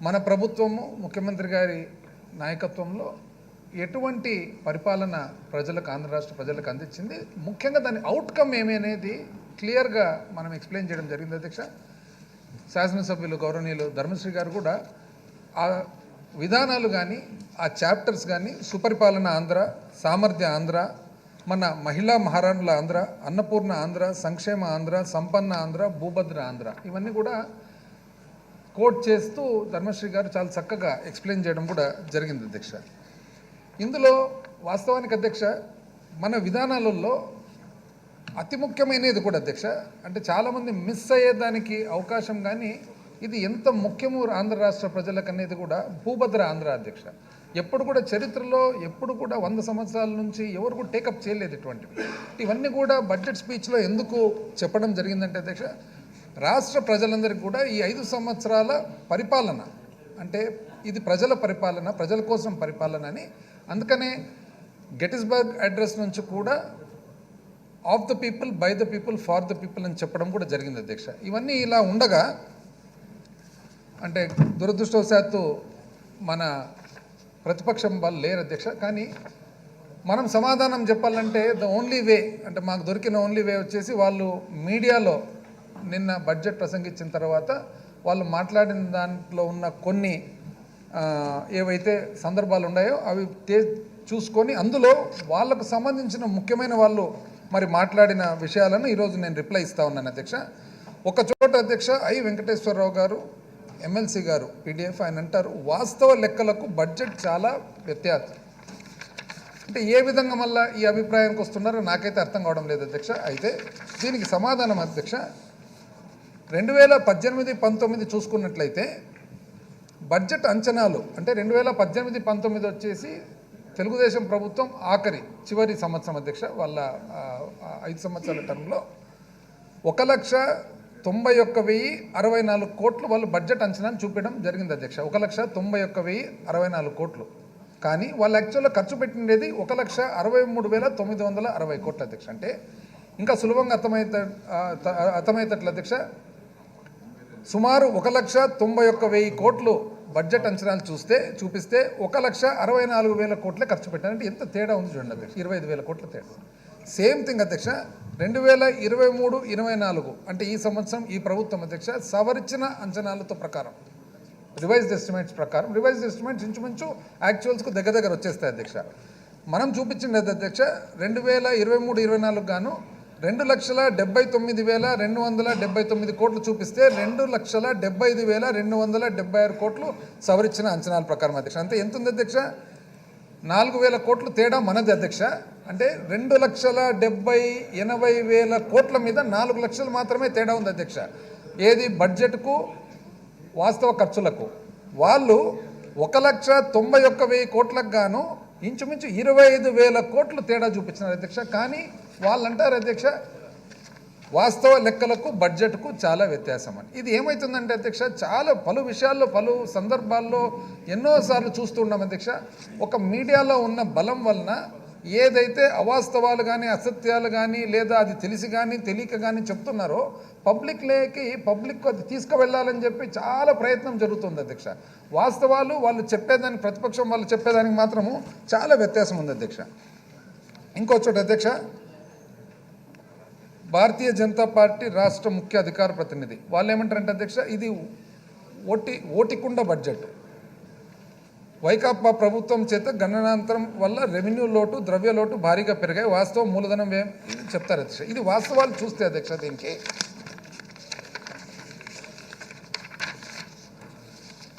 మన ప్రభుత్వము ముఖ్యమంత్రి గారి నాయకత్వంలో ఎటువంటి పరిపాలన ప్రజలకు ఆంధ్ర రాష్ట్ర ప్రజలకు అందించింది? ముఖ్యంగా దాని అవుట్కమ్ ఏమనేది క్లియర్గా మనం ఎక్స్ప్లెయిన్ చేయడం జరిగింది అధ్యక్ష. శాసనసభ్యులు గౌరవనీయులు ధర్మశ్రీ గారు కూడా ఆ విధానాలు కానీ ఆ చాప్టర్స్ కానీ సుపరిపాలన ఆంధ్ర సామర్థ్య ఆంధ్ర మన మహిళా మహారాణుల ఆంధ్ర అన్నపూర్ణ ఆంధ్ర సంక్షేమ ఆంధ్ర సంపన్న ఆంధ్ర భూభద్ర ఆంధ్ర ఇవన్నీ కూడా కోట్ చేస్తూ ధర్మశ్రీ గారు చాలా చక్కగా ఎక్స్ప్లెయిన్ చేయడం కూడా జరిగింది అధ్యక్ష. ఇందులో వాస్తవానికి అధ్యక్ష మన విధానాలలో అతి ముఖ్యమైనది కూడా అధ్యక్ష అంటే చాలామంది మిస్ అయ్యేదానికి అవకాశం కానీ ఇది ఎంత ముఖ్యమో ఆంధ్ర రాష్ట్ర ప్రజలకనేది కూడా భూభద్ర ఆంధ్ర అధ్యక్ష. ఎప్పుడు కూడా చరిత్రలో ఎప్పుడు కూడా వంద సంవత్సరాల నుంచి ఎవరు కూడా టేకప్ చేయలేదు ఇటువంటివి. ఇవన్నీ కూడా బడ్జెట్ స్పీచ్లో ఎందుకు చెప్పడం జరిగిందంటే అధ్యక్ష రాష్ట్ర ప్రజలందరికీ కూడా ఈ ఐదు సంవత్సరాల పరిపాలన అంటే ఇది ప్రజల పరిపాలన ప్రజల కోసం పరిపాలన అని. అందుకనే గెటిస్బర్గ్ అడ్రస్ నుంచి కూడా of the people by the people for the people అని చెప్పడం కూడా జరిగింది అధ్యక్ష. ఇవన్నీ ఇలా ఉండగా అంటే దురదృష్టవశాత్తు మన ప్రతిపక్షం వాళ్ళు లేరు అధ్యక్ష. కానీ మనం సమాధానం చెప్పాలంటే ద ఓన్లీ వే అంటే మాకు దొరికిన ఓన్లీ వే వచ్చేసి వాళ్ళు మీడియాలో నిన్న బడ్జెట్ ప్రసంగించిన తర్వాత వాళ్ళు మాట్లాడిన దాంట్లో ఉన్న కొన్ని ఏవైతే సందర్భాలు ఉన్నాయో అవి తే చూసుకొని అందులో వాళ్ళకు సంబంధించిన ముఖ్యమైన వాళ్ళు మరి మాట్లాడిన విషయాలను ఈరోజు నేను రిప్లై ఇస్తా ఉన్నాను అధ్యక్ష. ఒక చోట అధ్యక్ష ఐ వెంకటేశ్వరరావు గారు ఎమ్మెల్సీ గారు పీడిఎఫ్ ఆయన అంటారు వాస్తవ లెక్కలకు బడ్జెట్ చాలా వ్యత్యాసం. అంటే ఏ విధంగా మళ్ళీ ఈ అభిప్రాయానికి వస్తున్నారో నాకైతే అర్థం కావడం లేదు అధ్యక్ష. అయితే దీనికి సమాధానం అధ్యక్ష రెండు వేల పద్దెనిమిది పంతొమ్మిది చూసుకున్నట్లయితే బడ్జెట్ అంచనాలు అంటే రెండు వేల పద్దెనిమిది పంతొమ్మిది వచ్చేసి తెలుగుదేశం ప్రభుత్వం ఆఖరి చివరి సంవత్సరం అధ్యక్ష వాళ్ళ ఐదు సంవత్సరాల టర్మ్లో ఒక లక్ష తొంభై ఒక్క వెయ్యి అరవై నాలుగు కోట్లు వాళ్ళు బడ్జెట్ అంచనాను చూపించడం జరిగింది అధ్యక్ష. ఒక లక్ష తొంభై ఒక్క వెయ్యి అరవై నాలుగు కోట్లు. కానీ వాళ్ళు యాక్చువల్గా ఖర్చు పెట్టిండేది ఒక లక్ష అరవై మూడు వేల తొమ్మిది వందల అరవై కోట్లు అధ్యక్ష. అంటే ఇంకా సులభంగా అర్థమైతే అర్థమయ్యేటట్లు అధ్యక్ష సుమారు ఒక లక్ష తొంభై ఒక్క వెయ్యి కోట్లు బడ్జెట్ అంచనాలు చూస్తే చూపిస్తే ఒక లక్ష అరవై నాలుగు వేల కోట్లే ఖర్చు పెట్టారంటే ఎంత తేడా ఉంది చూడండి అధ్యక్ష. ఇరవై ఐదు వేల కోట్ల తేడా. సేమ్ థింగ్ అధ్యక్ష రెండు వేల ఇరవై మూడు ఇరవై నాలుగు అంటే ఈ సంవత్సరం ఈ ప్రభుత్వం అధ్యక్ష సవరించిన అంచనాలతో ప్రకారం. రివైజ్డ్ ఎస్టిమేట్స్ ప్రకారం. రివైజ్డ్ ఎస్టిమేట్స్ ఇంచుమించు యాక్చువల్స్కు దగ్గర దగ్గర వచ్చేస్తాయి అధ్యక్ష. మనం చూపించింది అధ్యక్ష రెండు వేల ఇరవై మూడు ఇరవై నాలుగు గాను రెండు లక్షల డెబ్బై తొమ్మిది వేల రెండు వందల డెబ్బై తొమ్మిది కోట్లు చూపిస్తే రెండు లక్షల డెబ్బై ఐదు వేల రెండు వందల డెబ్బై ఆరు కోట్లు సవరించిన అంచనాల ప్రకారం అధ్యక్ష. అంతే ఎంత ఉంది అధ్యక్ష? నాలుగు వేల కోట్లు తేడా మనది అధ్యక్ష. అంటే రెండు లక్షల డెబ్బై ఎనభై వేల కోట్ల మీద నాలుగు లక్షలు మాత్రమే తేడా ఉంది అధ్యక్ష. ఏది? బడ్జెట్కు వాస్తవ ఖర్చులకు. వాళ్ళు ఒక లక్ష తొంభై ఒక్క వెయ్యి కోట్లకు గాను ఇంచుమించు ఇరవై ఐదు వేల కోట్లు తేడా చూపించినారు అధ్యక్ష. కానీ వాళ్ళు అంటారు అధ్యక్ష వాస్తవ లెక్కలకు బడ్జెట్కు చాలా వ్యత్యాసం అని ఇది ఏమవుతుందంటే అధ్యక్ష చాలా పలు విషయాల్లో పలు సందర్భాల్లో ఎన్నోసార్లు చూస్తున్నాం అధ్యక్ష. ఒక మీడియాలో ఉన్న బలం వలన ఏదైతే అవాస్తవాలు కానీ అసత్యాలు కానీ లేదా అది తెలిసి కానీ తెలియక కానీ చెప్తున్నారో పబ్లిక్లోకి పబ్లిక్ అది తీసుకువెళ్ళాలని చెప్పి చాలా ప్రయత్నం జరుగుతుంది అధ్యక్ష. వాస్తవాలు వాళ్ళు చెప్పేదానికి ప్రతిపక్షం వాళ్ళు చెప్పేదానికి మాత్రము చాలా వ్యత్యాసం ఉంది అధ్యక్ష. ఇంకో చోట అధ్యక్ష భారతీయ జనతా పార్టీ రాష్ట్ర ముఖ్య అధికార ప్రతినిధి. వాళ్ళు ఏమంటారంటే అధ్యక్ష ఇది ఓటి ఓటికుండ బడ్జెట్. వైకాపా ప్రభుత్వం చేత గణనాంతరం వల్ల రెవెన్యూ లోటు ద్రవ్య లోటు భారీగా పెరిగాయి. వాస్తవం మూలధనం ఏం చెప్తారు అధ్యక్ష? ఇది వాస్తవాలు చూస్తే అధ్యక్ష దీనికి.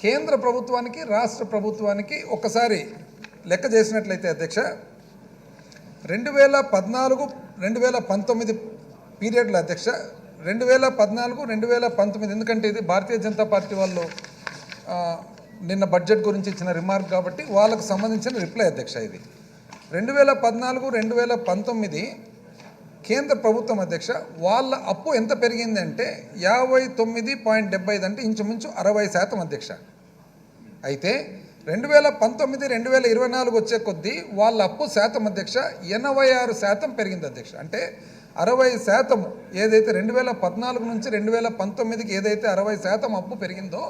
కేంద్ర ప్రభుత్వానికి రాష్ట్ర ప్రభుత్వానికి ఒకసారి లెక్క చేసినట్లయితే అధ్యక్ష రెండు వేల పద్నాలుగు రెండు వేల పంతొమ్మిది పీరియడ్లో అధ్యక్ష రెండు వేల పద్నాలుగు రెండు వేల పంతొమ్మిది. ఎందుకంటే ఇది భారతీయ జనతా పార్టీ వాళ్ళు నిన్న బడ్జెట్ గురించి ఇచ్చిన రిమార్క్ కాబట్టి వాళ్ళకు సంబంధించిన రిప్లై అధ్యక్ష ఇది. రెండు వేల పద్నాలుగు రెండు వేల పంతొమ్మిది కేంద్ర ప్రభుత్వం అధ్యక్ష వాళ్ళ అప్పు ఎంత పెరిగిందంటే యాభై తొమ్మిది పాయింట్ డెబ్బై ఐదు అంటే ఇంచుమించు అరవై శాతం అధ్యక్ష. అయితే రెండు వేల పంతొమ్మిది రెండు వేల ఇరవై నాలుగు వచ్చే కొద్దీ వాళ్ళ అప్పు శాతం అధ్యక్ష ఎనభై ఆరు శాతం పెరిగింది అధ్యక్ష. అంటే అరవై శాతం ఏదైతే రెండు వేల పద్నాలుగు నుంచి రెండు వేల పంతొమ్మిదికి ఏదైతే అరవై శాతం అప్పు పెరిగిందో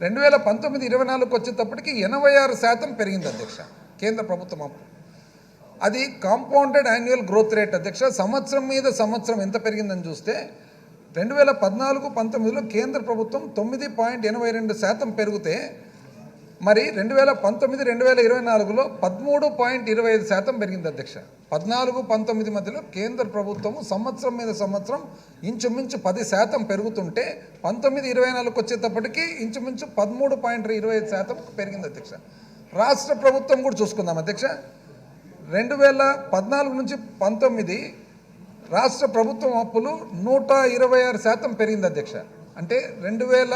రెండు వేల పంతొమ్మిది ఇరవై నాలుగుకి వచ్చేటప్పటికి ఎనభై ఆరు శాతం పెరిగింది అధ్యక్ష కేంద్ర ప్రభుత్వం అప్పు. అది కాంపౌండెడ్ యాన్యువల్ గ్రోత్ రేట్ అధ్యక్ష సంవత్సరం మీద సంవత్సరం ఎంత పెరిగిందని చూస్తే రెండు వేల పద్నాలుగు పంతొమ్మిదిలో కేంద్ర ప్రభుత్వం తొమ్మిది పాయింట్ ఎనభై రెండు శాతం పెరిగితే మరి రెండు వేల పంతొమ్మిది రెండు వేల ఇరవై నాలుగులో పదమూడు పాయింట్ ఇరవై ఐదు శాతం పెరిగింది అధ్యక్ష. పద్నాలుగు పంతొమ్మిది మధ్యలో కేంద్ర ప్రభుత్వము సంవత్సరం మీద సంవత్సరం ఇంచుమించు పది శాతం పెరుగుతుంటే పంతొమ్మిది ఇరవై నాలుగుకి వచ్చేటప్పటికీ ఇంచుమించు పదమూడు పాయింట్ ఇరవై ఐదు శాతం పెరిగింది అధ్యక్ష. రాష్ట్ర ప్రభుత్వం కూడా చూసుకుందాం అధ్యక్ష. రెండు వేల పద్నాలుగు నుంచి పంతొమ్మిది రాష్ట్ర ప్రభుత్వం అప్పులు నూట ఇరవై ఆరు శాతం పెరిగింది అధ్యక్ష. అంటే రెండు వేల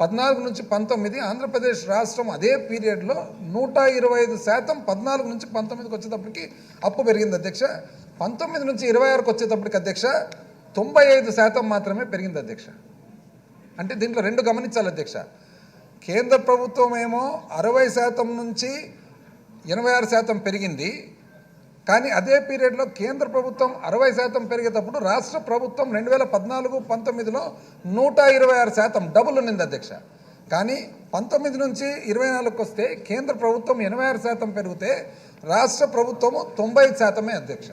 పద్నాలుగు నుంచి పంతొమ్మిది ఆంధ్రప్రదేశ్ రాష్ట్రం అదే పీరియడ్లో నూట ఇరవై ఐదు శాతం పద్నాలుగు నుంచి పంతొమ్మిదికి వచ్చేటప్పటికి అప్పు పెరిగింది అధ్యక్ష. పంతొమ్మిది నుంచి ఇరవై ఆరుకు వచ్చేటప్పటికి అధ్యక్ష తొంభై ఐదు శాతం మాత్రమే పెరిగింది అధ్యక్ష. అంటే దీంట్లో రెండు గమనించాలి అధ్యక్ష. కేంద్ర ప్రభుత్వం ఏమో అరవై శాతం నుంచి ఎనభై ఆరు శాతం పెరిగింది. కానీ అదే పీరియడ్లో కేంద్ర ప్రభుత్వం అరవై శాతం పెరిగేటప్పుడు రాష్ట్ర ప్రభుత్వం రెండు వేల పద్నాలుగు పంతొమ్మిదిలో నూట ఇరవై ఆరు శాతం డబుల్ ఉన్నింది అధ్యక్ష. కానీ పంతొమ్మిది నుంచి ఇరవై నాలుగుకి వస్తే కేంద్ర ప్రభుత్వం ఎనభై ఆరు శాతం పెరిగితే రాష్ట్ర ప్రభుత్వము తొంభై శాతమే అధ్యక్ష.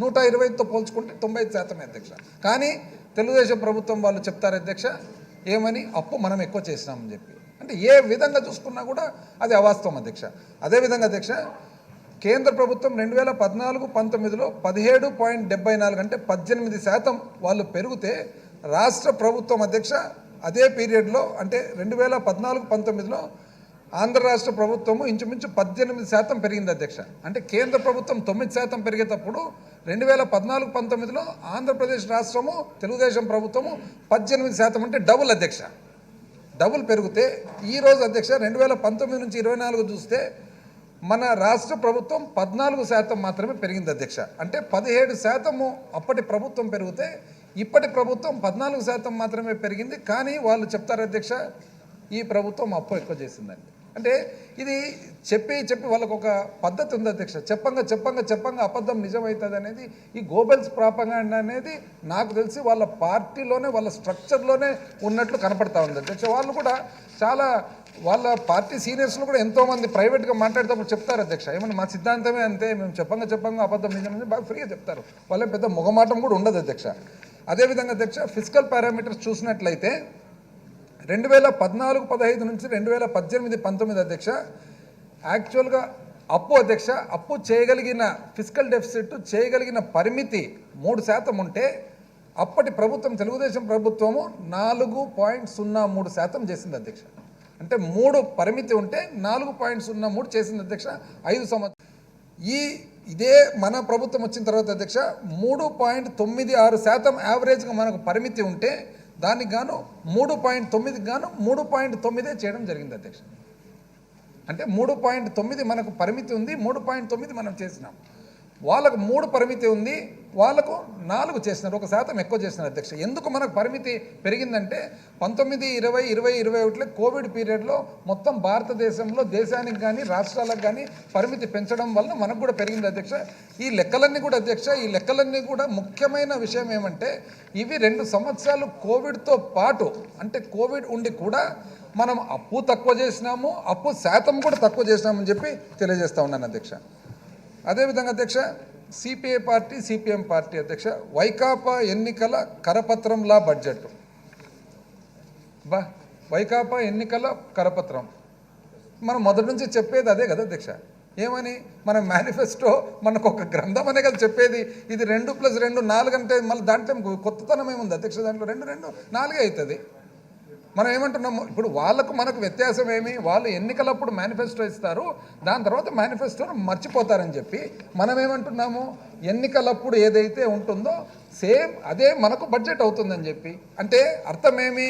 నూట ఇరవైతో పోల్చుకుంటే తొంభై శాతమే అధ్యక్ష. కానీ తెలుగుదేశం ప్రభుత్వం వాళ్ళు చెప్తారు అధ్యక్ష ఏమని? అప్పు మనం ఎక్కువ చేసినామని చెప్పి. అంటే ఏ విధంగా చూసుకున్నా కూడా అది అవాస్తవం అధ్యక్ష. అదేవిధంగా అధ్యక్ష కేంద్ర ప్రభుత్వం రెండు వేల పద్నాలుగు పంతొమ్మిదిలో పదిహేడు పాయింట్ డెబ్బై నాలుగు అంటే పద్దెనిమిది శాతం వాళ్ళు పెరిగితే రాష్ట్ర ప్రభుత్వం అధ్యక్ష అదే పీరియడ్లో అంటే రెండు వేల పద్నాలుగు పంతొమ్మిదిలో ఆంధ్ర రాష్ట్ర ప్రభుత్వము ఇంచుమించు పద్దెనిమిది శాతం పెరిగింది అధ్యక్ష. అంటే కేంద్ర ప్రభుత్వం తొమ్మిది శాతం పెరిగేటప్పుడు రెండు వేల పద్నాలుగు పంతొమ్మిదిలో ఆంధ్రప్రదేశ్ రాష్ట్రము తెలుగుదేశం ప్రభుత్వము పద్దెనిమిది శాతం అంటే డబుల్ అధ్యక్ష. డబుల్ పెరిగితే ఈరోజు అధ్యక్ష రెండు వేల పంతొమ్మిది నుంచి ఇరవై నాలుగు చూస్తే మన రాష్ట్ర ప్రభుత్వం పద్నాలుగు శాతం మాత్రమే పెరిగింది అధ్యక్ష. అంటే పదిహేడు శాతము అప్పటి ప్రభుత్వం పెరిగితే ఇప్పటి ప్రభుత్వం పద్నాలుగు శాతం మాత్రమే పెరిగింది. కానీ వాళ్ళు చెప్తారు అధ్యక్ష ఈ ప్రభుత్వం అప్పు ఎక్కువ చేసిందండి. అంటే ఇది చెప్పి చెప్పి వాళ్ళకు ఒక పద్ధతి ఉంది అధ్యక్ష. చెప్పంగా చెప్పంగా చెప్పంగా అబద్ధం నిజమవుతుంది అనేది ఈ గోబెల్స్ ప్రాపంగా అనేది నాకు తెలిసి వాళ్ళ పార్టీలోనే వాళ్ళ స్ట్రక్చర్లోనే ఉన్నట్లు కనపడతా ఉంది అధ్యక్ష. వాళ్ళు కూడా చాలా వాళ్ళ పార్టీ సీనియర్స్లో కూడా ఎంతోమంది ప్రైవేట్గా మాట్లాడేటప్పుడు చెప్తారు అధ్యక్ష. ఏమన్నా మా సిద్ధాంతమే అంతే మేము చెప్పంగా చెప్పంగా అబద్ధం నిజమని బాగా ఫ్రీగా చెప్తారు. వాళ్ళే పెద్ద మొగమాటం కూడా ఉండదు అధ్యక్ష. అదేవిధంగా అధ్యక్ష ఫిజికల్ పారామీటర్స్ చూసినట్లయితే రెండు వేల పద్నాలుగు పదహైదు నుంచి రెండు వేల పద్దెనిమిది పంతొమ్మిది అధ్యక్ష యాక్చువల్గా అప్పు అధ్యక్ష అప్పు చేయగలిగిన ఫిజికల్ డెఫిసిట్ చేయగలిగిన పరిమితి మూడు శాతం ఉంటే అప్పటి ప్రభుత్వం తెలుగుదేశం ప్రభుత్వము నాలుగు పాయింట్ సున్నా మూడు శాతం చేసింది అధ్యక్ష. అంటే మూడు పరిమితి ఉంటే నాలుగు పాయింట్ సున్నా మూడు చేసింది అధ్యక్ష ఐదు సంవత్సరం ఈ ఇదే మన ప్రభుత్వం వచ్చిన తర్వాత అధ్యక్ష మూడు పాయింట్ తొమ్మిది ఆరు శాతం యావరేజ్గా మనకు పరిమితి ఉంటే దానికి గాను మూడు పాయింట్ తొమ్మిదికి గాను మూడు పాయింట్ తొమ్మిదే చేయడం జరిగింది అధ్యక్ష. అంటే మూడు పాయింట్ తొమ్మిది మనకు పరిమితి ఉంది మూడు పాయింట్ తొమ్మిది మనం చేసినాం. వాళ్ళకు మూడు పరిమితి ఉంది వాళ్ళకు నాలుగు చేసినారు ఒక శాతం ఎక్కువ చేసినారు అధ్యక్ష. ఎందుకు మనకు పరిమితి పెరిగిందంటే పంతొమ్మిది ఇరవై ఇరవై ఇరవై ఒకటిలో కోవిడ్ పీరియడ్లో మొత్తం భారతదేశంలో దేశానికి కానీ రాష్ట్రాలకు కానీ పరిమితి పెంచడం వల్ల మనకు కూడా పెరిగింది అధ్యక్ష. ఈ లెక్కలన్నీ కూడా అధ్యక్ష ఈ లెక్కలన్నీ కూడా ముఖ్యమైన విషయం ఏమంటే ఇవి రెండు సంవత్సరాలు కోవిడ్తో పాటు అంటే కోవిడ్ ఉండి కూడా మనం అప్పు తక్కువ చేసినాము అప్పు శాతం కూడా తక్కువ చేసినామని చెప్పి తెలియజేస్తా ఉన్నాను అధ్యక్ష. అదేవిధంగా అధ్యక్ష సిపిఐ పార్టీ సిపిఎం పార్టీ అధ్యక్ష వైకాపా ఎన్నికల కరపత్రంలా బడ్జెట్. బా వైకాపా ఎన్నికల కరపత్రం. మనం మొదటి నుంచి చెప్పేది అదే కదా అధ్యక్ష. ఏమని? మన మేనిఫెస్టో మనకు ఒక గ్రంథం అనే కదా చెప్పేది. ఇది రెండు ప్లస్ రెండు నాలుగు అంటే మళ్ళీ దాంట్లో కొత్తతనం ఏముంది అధ్యక్ష? దాంట్లో రెండు రెండు నాలుగే అవుతుంది. మనం ఏమంటున్నాము? ఇప్పుడు వాళ్ళకు మనకు వ్యత్యాసం ఏమి? వాళ్ళు ఎన్నికలప్పుడు మేనిఫెస్టో ఇస్తారు. దాని తర్వాత మేనిఫెస్టోను మర్చిపోతారని చెప్పి మనం ఏమంటున్నాము? ఎన్నికలప్పుడు ఏదైతే ఉంటుందో సేమ్ అదే మనకు బడ్జెట్ అవుతుందని చెప్పి. అంటే అర్థమేమి?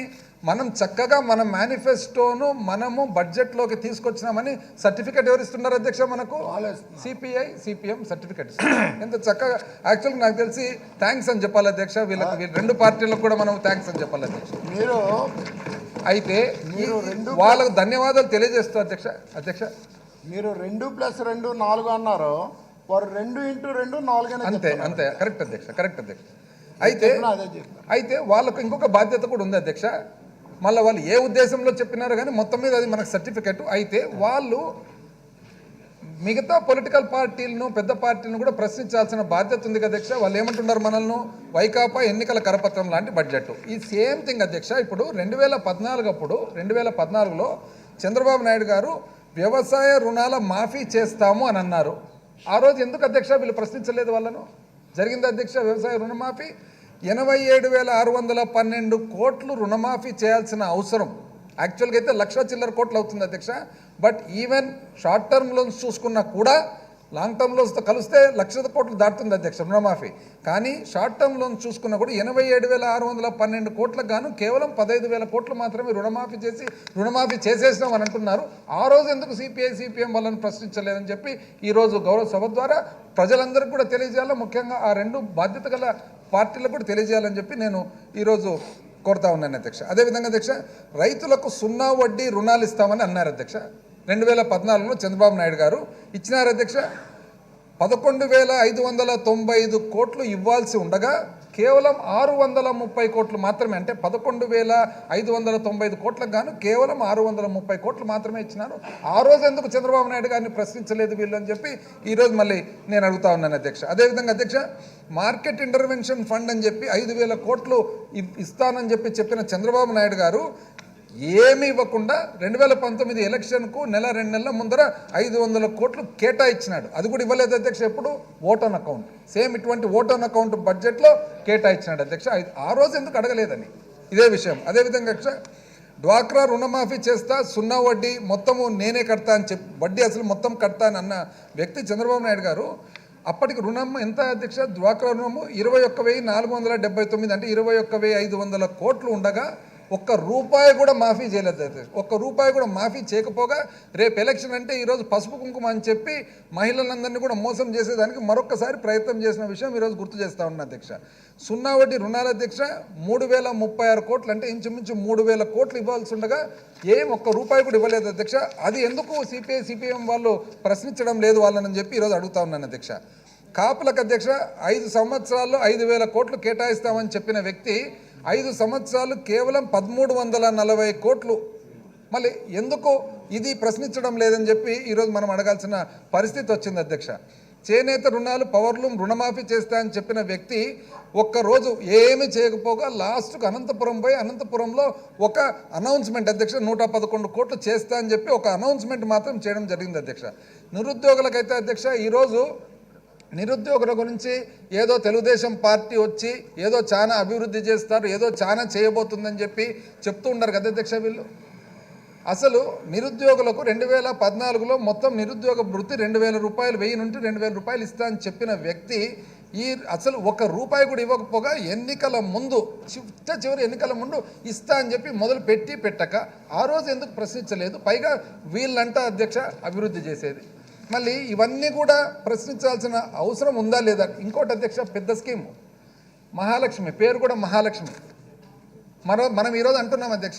మనం చక్కగా మన మేనిఫెస్టోను మనము బడ్జెట్లోకి తీసుకొచ్చినామని సర్టిఫికెట్ ఎవరు ఇస్తున్నారు అధ్యక్ష మనకు? సిపిఐ సిపిఎం సర్టిఫికెట్ ఎంత చక్కగా యాక్చువల్గా నాకు తెలిసి థ్యాంక్స్ అని చెప్పాలి అధ్యక్ష. వీళ్ళకి వీళ్ళ రెండు పార్టీలకు కూడా మనం థ్యాంక్స్ అని చెప్పాలి అధ్యక్ష. మీరు అయితే వాళ్ళకు ధన్యవాదాలు తెలియజేస్తూ అధ్యక్ష అధ్యక్ష. మీరు రెండు ప్లస్ రెండు నాలుగు అన్నారు. వారు రెండు ఇంటూ రెండు నాలుగనే అంతే. అంతే. కరెక్ట్ అధ్యక్ష కరెక్ట్ అధ్యక్ష. అయితే అయితే వాళ్ళకు ఇంకొక బాధ్యత కూడా ఉంది అధ్యక్ష. మళ్ళీ వాళ్ళు ఏ ఉద్దేశంలో చెప్పినారో కానీ మొత్తం మీద అది మనకు సర్టిఫికెట్ అయితే వాళ్ళు మిగతా పొలిటికల్ పార్టీలను పెద్ద పార్టీలను కూడా ప్రశ్నించాల్సిన బాధ్యత ఉంది కదా అధ్యక్ష. వాళ్ళు ఏమంటున్నారు మనల్ని? వైకాపా ఎన్నికల కరపత్రం లాంటి బడ్జెట్ ఈ సేమ్ థింగ్ అధ్యక్ష. ఇప్పుడు రెండు వేల పద్నాలుగు అప్పుడు రెండు వేల పద్నాలుగులో చంద్రబాబు నాయుడు గారు వ్యవసాయ రుణాల మాఫీ చేస్తాము అని అన్నారు. ఆ రోజు ఎందుకు అధ్యక్ష వీళ్ళు ప్రశ్నించలేదు వాళ్ళను? జరిగింది అధ్యక్ష వ్యవసాయ రుణమాఫీ. ఎనభై ఏడు వేల ఆరు వందల పన్నెండు కోట్లు రుణమాఫీ చేయాల్సిన అవసరం. యాక్చువల్గా అయితే లక్ష చిల్లర కోట్లు అవుతుంది అధ్యక్ష. But even short term loans చూసుకున్నా కూడా లాంగ్ టర్మ్ లోన్స్ కలిస్తే లక్ష కోట్లు దాటుతుంది అధ్యక్ష రుణమాఫీ. కానీ షార్ట్ టర్మ్ లోన్స్ చూసుకున్నా కూడా ఎనభై ఏడు వేల ఆరు వందల పన్నెండు కోట్లకు గాను కేవలం పదహైదు వేల కోట్లు మాత్రమే రుణమాఫీ చేసి రుణమాఫీ చేసేసినాం అని అంటున్నారు. ఆ రోజు ఎందుకు సిపిఐ సిపిఎం వాళ్ళని ప్రశ్నించలేదని చెప్పి ఈరోజు గౌరవ సభ ద్వారా ప్రజలందరికీ కూడా తెలియజేయాలి? ముఖ్యంగా ఆ రెండు బాధ్యత గల పార్టీలకు కూడా తెలియజేయాలని చెప్పి నేను ఈరోజు కోరుతా ఉన్నాను అధ్యక్ష. అదేవిధంగా అధ్యక్ష రైతులకు సున్నా వడ్డీ రుణాలు ఇస్తామని అన్నారు అధ్యక్ష. రెండు వేల పద్నాలుగులో చంద్రబాబు నాయుడు గారు ఇచ్చినారు అధ్యక్ష. పదకొండు వేల ఐదు వందల తొంభై ఐదు కోట్లు ఇవ్వాల్సి ఉండగా కేవలం ఆరు వందల ముప్పై కోట్లు మాత్రమే అంటే పదకొండు వేల ఐదు వందల తొంభై ఐదు కోట్లకు గాను కేవలం ఆరు వందల ముప్పై కోట్లు మాత్రమే ఇచ్చినారు. ఆ రోజు ఎందుకు చంద్రబాబు నాయుడు గారిని ప్రశ్నించలేదు వీళ్ళు అని చెప్పి ఈరోజు మళ్ళీ నేను అడుగుతా ఉన్నాను అధ్యక్ష. అదేవిధంగా అధ్యక్ష మార్కెట్ ఇంటర్వెన్షన్ ఫండ్ అని చెప్పి ఐదు వేల కోట్లు ఇస్తానని చెప్పి చెప్పిన చంద్రబాబు నాయుడు గారు ఏమి ఇవ్వకుండా రెండు వేల పంతొమ్మిది ఎలక్షన్కు నెల రెండు నెలల ముందర ఐదు వందల కోట్లు కేటాయించినాడు. అది కూడా ఇవ్వలేదు అధ్యక్ష ఎప్పుడు? Vote on account. సేమ్ ఇటువంటి ఓటన్ అకౌంట్ బడ్జెట్లో కేటాయించినాడు అధ్యక్ష. ఆ రోజు ఎందుకు అడగలేదని? ఇదే విషయం. అదేవిధంగా అధ్యక్ష డ్వాక్రా రుణమాఫీ చేస్తా సున్నా వడ్డీ మొత్తము నేనే కడతా అని చెప్పి వడ్డీ అసలు మొత్తం కడతా అని అన్న వ్యక్తి చంద్రబాబు నాయుడు గారు అప్పటికి రుణం ఎంత అధ్యక్ష? డ్వాక్రా రుణము ఇరవై ఒక్క వెయ్యి నాలుగు వందల డెబ్బై తొమ్మిది అంటే ఇరవై ఒక్క వెయ్యి ఐదు వందల కోట్లు ఉండగా ఒక్క రూపాయి కూడా మాఫీ చేయలేదు ఒక్క రూపాయి కూడా మాఫీ చేయకపోగా రేపు ఎలక్షన్ అంటే ఈరోజు పసుపు కుంకుమ అని చెప్పి మహిళలందరినీ కూడా మోసం చేసేదానికి మరొకసారి ప్రయత్నం చేసిన విషయం ఈరోజు గుర్తు చేస్తా ఉన్నా అధ్యక్ష. సున్నా వడ్డీ రుణాల అధ్యక్ష మూడు వేల ముప్పై ఆరు కోట్లు అంటే ఇంచుమించు మూడు వేల కోట్లు ఇవ్వాల్సి ఉండగా ఏం ఒక్క రూపాయి కూడా ఇవ్వలేదు అధ్యక్ష. అది ఎందుకు సిపిఐ సిపిఎం వాళ్ళు ప్రశ్నించడం లేదు వాళ్ళని చెప్పి ఈరోజు అడుగుతా ఉన్నాను అధ్యక్ష. కాపులకు అధ్యక్ష ఐదు సంవత్సరాల్లో ఐదు వేల కోట్లు కేటాయిస్తామని చెప్పిన వ్యక్తి ఐదు సంవత్సరాలు కేవలం పదమూడు వందల నలభై కోట్లు. మళ్ళీ ఎందుకు ఇది ప్రశ్నించడం లేదని చెప్పి ఈరోజు మనం అడగాల్సిన పరిస్థితి వచ్చింది అధ్యక్ష. చేనేత రుణాలు పవర్లూమ్ రుణమాఫీ చేస్తా అని చెప్పిన వ్యక్తి ఒక్కరోజు ఏమి చేయకపోగా లాస్ట్కు అనంతపురం పోయి అనంతపురంలో ఒక అనౌన్స్మెంట్ అధ్యక్ష నూట పదకొండు కోట్లు చేస్తా అని చెప్పి ఒక అనౌన్స్మెంట్ మాత్రం చేయడం జరిగింది అధ్యక్ష. నిరుద్యోగులకైతే అధ్యక్ష ఈరోజు నిరుద్యోగుల గురించి ఏదో తెలుగుదేశం పార్టీ వచ్చి ఏదో చాలా అభివృద్ధి చేస్తారు ఏదో చాలా చేయబోతుందని చెప్పి చెప్తూ ఉన్నారు కదా అధ్యక్ష వీళ్ళు? అసలు నిరుద్యోగులకు రెండు వేల పద్నాలుగులో మొత్తం నిరుద్యోగ వృత్తి రెండు వేల రూపాయలు వెయ్యి నుండి రెండు వేల రూపాయలు ఇస్తా అని చెప్పిన వ్యక్తి ఈ అసలు ఒక రూపాయి కూడా ఇవ్వకపోగా ఎన్నికల ముందు చిట్ట చివరి ఎన్నికల ముందు ఇస్తా అని చెప్పి మొదలు పెట్టి పెట్టక ఆ రోజు ఎందుకు ప్రశ్నించలేదు? పైగా వీళ్ళంట అధ్యక్ష అభివృద్ధి చేసేది. మళ్ళీ ఇవన్నీ కూడా ప్రశ్నించాల్సిన అవసరం ఉందా లేదా? ఇంకోటి అధ్యక్ష పెద్ద స్కీమ్. మహాలక్ష్మి పేరు కూడా మహాలక్ష్మి. మరో మనం ఈరోజు అంటున్నాం అధ్యక్ష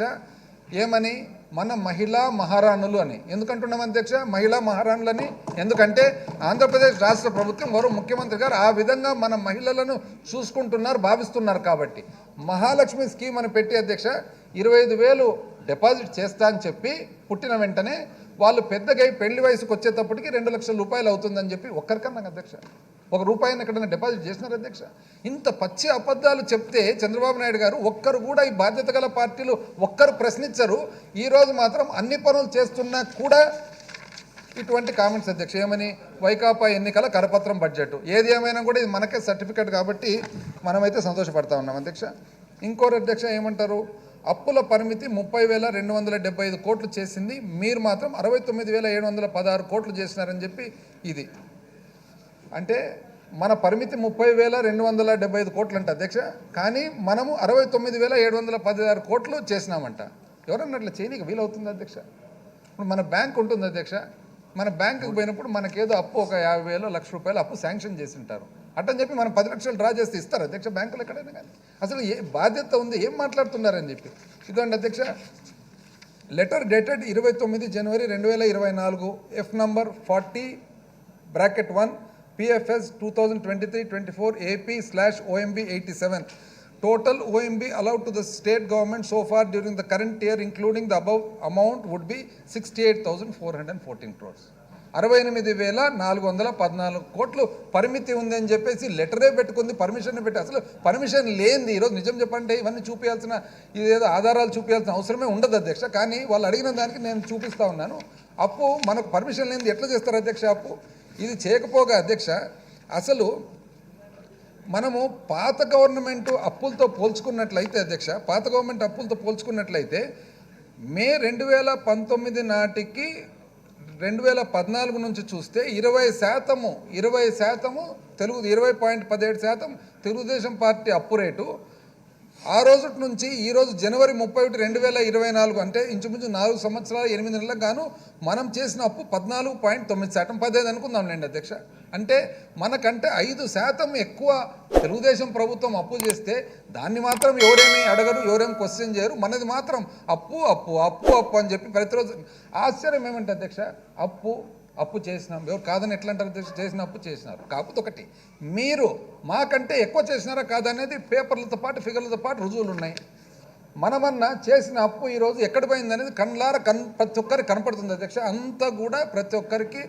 ఏమని? మన మహిళా మహారాణులు అని. ఎందుకంటున్నాం అధ్యక్ష? మహిళా మహారాణులని ఎందుకంటే ఆంధ్రప్రదేశ్ రాష్ట్ర ప్రభుత్వం మరో ముఖ్యమంత్రి గారు ఆ విధంగా మన మహిళలను చూసుకుంటున్నారు భావిస్తున్నారు కాబట్టి. మహాలక్ష్మి స్కీమ్ అని పెట్టి అధ్యక్ష ఇరవై ఐదు వేలు డిపాజిట్ చేస్తా అని చెప్పి పుట్టిన వెంటనే వాళ్ళు పెద్దగా పెళ్ళి వయసుకు వచ్చేటప్పటికి రెండు లక్షల రూపాయలు అవుతుందని చెప్పి ఒక్కరికన్నా అధ్యక్ష. ఒక రూపాయిని ఎక్కడైనా డిపాజిట్ చేసినారు అధ్యక్ష? ఇంత పచ్చి అబద్ధాలు చెప్తే చంద్రబాబు నాయుడు గారు ఒక్కరు కూడా ఈ బాధ్యత గల పార్టీలు ఒక్కరు ప్రశ్నించరు. ఈరోజు మాత్రం అన్ని పనులు చేస్తున్నా కూడా ఇటువంటి కామెంట్స్ అధ్యక్ష. ఏమని? వైకాపా ఎన్నికల కరపత్రం బడ్జెట్. ఏది ఏమైనా కూడా ఇది మనకే సర్టిఫికేట్ కాబట్టి మనమైతే సంతోషపడతా ఉన్నాం అధ్యక్ష. ఇంకోరు అధ్యక్ష ఏమంటారు? అప్పుల పరిమితి ముప్పై వేల రెండు వందల డెబ్బై ఐదు కోట్లు చేసింది. మీరు మాత్రం అరవై తొమ్మిది వేల ఏడు వందల పదహారు కోట్లు చేసినారని చెప్పి ఇది. అంటే మన పరిమితి ముప్పై వేల రెండు వందల డెబ్బై ఐదు కోట్లు అంట అధ్యక్ష. కానీ మనము అరవై తొమ్మిది వేల ఏడు వందల పదహారు కోట్లు చేసినామంట. ఎవరన్నా అట్లా చేయనీకి వీలవుతుంది అధ్యక్ష? ఇప్పుడు మన బ్యాంక్ ఉంటుంది అధ్యక్ష. మన బ్యాంకుకి పోయినప్పుడు మనకేదో అప్పు ఒక యాభై వేలు లక్ష రూపాయలు అప్పు శాంక్షన్ చేసి ఉంటారు. అట్టని చెప్పి మనం పది లక్షలు డ్రా చేస్తే ఇస్తారు. అధ్యక్ష బ్యాంకులు ఎక్కడైనా కానీ. అసలు ఏ బాధ్యత ఉంది? ఏం మాట్లాడుతున్నారని చెప్పి. ఇదండి అధ్యక్ష లెటర్ డేటెడ్ ఇరవై తొమ్మిది జనవరి రెండు వేల ఇరవై నాలుగు F number forty bracket one PFS two thousand twenty three twenty four AP slash OMB eighty seven total OMB allowed to the state government so far during the current year including the during the current year, including the above amount, would be 68,414 crores. అరవై ఎనిమిది వేల నాలుగు వందల పద్నాలుగు కోట్లు పరిమితి ఉందని చెప్పేసి లెటరే పెట్టుకుంది పర్మిషన్ పెట్టి. అసలు పర్మిషన్ లేనిది ఈరోజు నిజం చెప్పంటే ఇవన్నీ చూపించాల్సిన ఇదేదో ఆధారాలు చూపించాల్సిన అవసరమే ఉండదు అధ్యక్ష. కానీ వాళ్ళు అడిగిన దానికి నేను చూపిస్తా ఉన్నాను. అప్పు మనకు పర్మిషన్ లేనిది ఎట్లా చేస్తారు అధ్యక్ష అప్పు? ఇది చేయకపోగా అధ్యక్ష అసలు మనము పాత గవర్నమెంట్ అప్పులతో పోల్చుకున్నట్లయితే అధ్యక్ష పాత గవర్నమెంట్ అప్పులతో పోల్చుకున్నట్లయితే మే రెండు వేల పంతొమ్మిది నాటికి రెండు వేల పద్నాలుగు నుంచి చూస్తే ఇరవై శాతము ఇరవై శాతము తెలుగు ఇరవై పాయింట్ పదిహేడు శాతం తెలుగుదేశం పార్టీ అప్పు రేటు. ఆ రోజు నుంచి ఈ రోజు జనవరి ముప్పై ఒకటి రెండు వేల ఇరవై నాలుగు అంటే ఇంచుమించు నాలుగు సంవత్సరాల ఎనిమిది నెలలకు గాను మనం చేసిన అప్పు పద్నాలుగు పాయింట్ తొమ్మిది శాతం పదిహేను అనుకుందాంలేండి అధ్యక్ష. అంటే మనకంటే ఐదు శాతం ఎక్కువ తెలుగుదేశం ప్రభుత్వం అప్పు చేస్తే దాన్ని మాత్రం ఎవరేమి అడగరు ఎవరేమి క్వశ్చన్ చేయరు. మనది మాత్రం అప్పు అప్పు అప్పు అప్పు అని చెప్పి ప్రతిరోజు ఆశ్చర్యం ఏమంటే అధ్యక్ష అప్పు అప్పు చేసినాం. ఎవరు కాదని ఎట్లా అంటారు చేసిన అప్పు చేసినారు. కాకపోతే ఒకటి మీరు మాకంటే ఎక్కువ చేసినారా కాదనేది పేపర్లతో పాటు ఫిగర్లతో పాటు రుజువులు ఉన్నాయి. మనమన్నా చేసిన అప్పు ఈరోజు ఎక్కడ పోయింది అనేది కళ్ళార కన్ ప్రతి ఒక్కరికి కనపడుతుంది. అధ్యక్ష అంతా కూడా ప్రతి ఒక్కరికి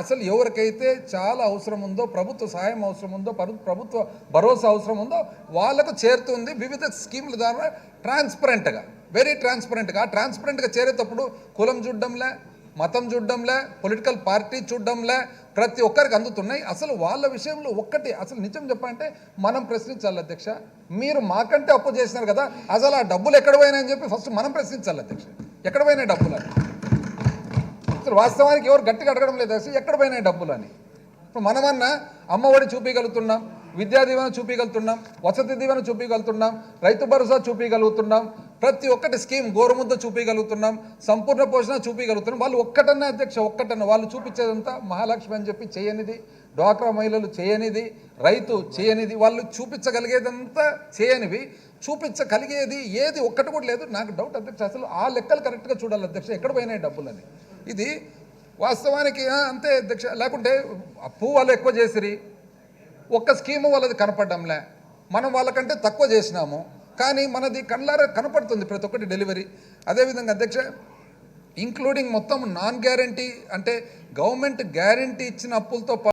అసలు ఎవరికైతే చాలా అవసరం ఉందో ప్రభుత్వ సహాయం అవసరం ఉందో ప్రభుత్వ భరోసా అవసరం ఉందో వాళ్ళకు చేరుతుంది వివిధ స్కీముల ద్వారా ట్రాన్స్పరెంట్గా. వెరీ ట్రాన్స్పరెంట్గా ఆ ట్రాన్స్పరెంట్గా చేరేటప్పుడు కులం చూడడంలే మతం చూడడంలే పొలిటికల్ పార్టీ చూడడంలే ప్రతి ఒక్కరికి అందుతున్నాయి. అసలు వాళ్ళ విషయంలో ఒక్కటి అసలు నిజం చెప్పాలంటే మనం ప్రశ్నించాలి అధ్యక్ష. మీరు మాకంటే అప్పు చేసినారు కదా అసలు ఆ డబ్బులు ఎక్కడ పోయినాయని చెప్పి ఫస్ట్ మనం ప్రశ్నించాలి అధ్యక్ష. ఎక్కడ పోయినాయి డబ్బులు అని? అసలు వాస్తవానికి ఎవరు గట్టిగా అడగడం లేదు అసలు ఎక్కడ పోయినాయి డబ్బులు అని? ఇప్పుడు మనమన్నా అమ్మఒడి చూపించగలుగుతున్నాం విద్యా దీవెన చూపించగలుగుతున్నాం వసతి దీవెన చూపించగలుగుతున్నాం రైతు భరోసా చూపించగలుగుతున్నాం ప్రతి ఒక్కటి స్కీమ్ గోరుముద్ద చూపించగలుగుతున్నాం సంపూర్ణ పోషణ చూపించగలుగుతున్నాం. వాళ్ళు ఒక్కటన్నా అధ్యక్ష ఒక్కటన్నా వాళ్ళు చూపించేదంతా మహాలక్ష్మి అని చెప్పి చేయనిది డ్వాక్రా మహిళలు చేయనిది రైతు చేయనిది వాళ్ళు చూపించగలిగేదంతా చేయనివి. చూపించగలిగేది ఏది ఒక్కటి కూడా లేదు. నాకు డౌట్ అధ్యక్ష అసలు ఆ లెక్కలు కరెక్ట్గా చూడాలి అధ్యక్ష ఎక్కడ పోయినాయి డబ్బులని. ఇది వాస్తవానికి అంతే అధ్యక్ష లేకుంటే అప్పు వాళ్ళు ఎక్కువ చేసిరి. ఒక్క స్కీము వాళ్ళది కనపడడంలే. మనం వాళ్ళకంటే తక్కువ చేసినాము. కానీ మనది కళ్ళారా కనపడుతుంది ప్రతి ఒక్కటి డెలివరీ. అదేవిధంగా అధ్యక్ష ఇంక్లూడింగ్ మొత్తం నాన్ గ్యారంటీ అంటే గవర్నమెంట్ గ్యారంటీ ఇచ్చిన అప్పులతో